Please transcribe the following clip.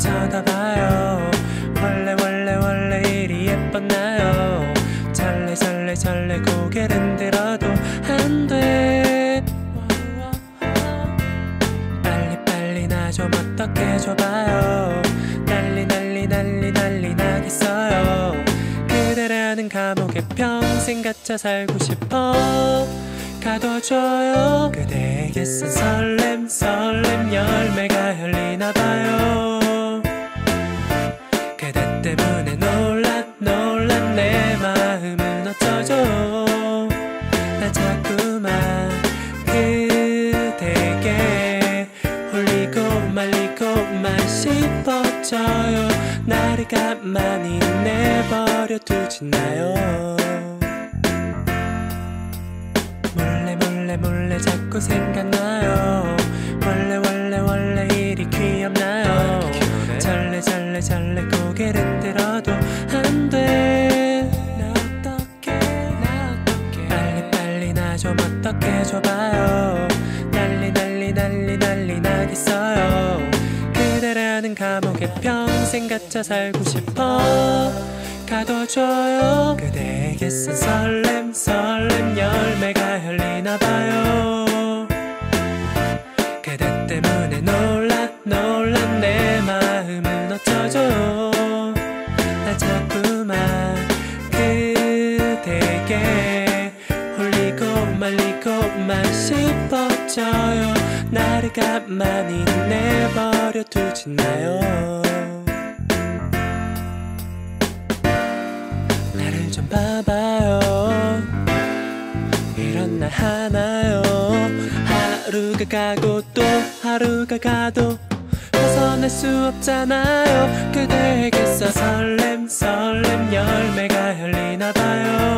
쳐다봐요. 원래 원래 원래 이리 예뻤나요? 설레 설레 설레 고개를 들어도 안돼. 빨리 빨리 나 좀 어떻게 줘봐요. 난리 난리 난리 난리 나겠어요. 그대라는 감옥에 평생 갇혀 살고 싶어. 가둬줘요. 그대에게 쓴 설렘 설렘 열매가 나를 가만히 내버려 두지나요? 몰래 몰래 몰래 자꾸 생각나요 그대라는 감옥에 평생 갇혀 살고 싶어. 가둬줘요. 그대에게 쓴 설렘 설렘 열매가 열리나 봐요. 그대 때문에 놀라 놀라 내 마음은 어쩌죠 나 자꾸만 그대에게 홀리고 말리고만 싶어져요 나를 가만히 내버려 두지나요? 나를 좀 봐봐요. 이런 날 하나요. 하루가 가고 또 하루가 가도 벗어날 수 없잖아요. 그대에게서 설렘 설렘 열매가 열리나 봐요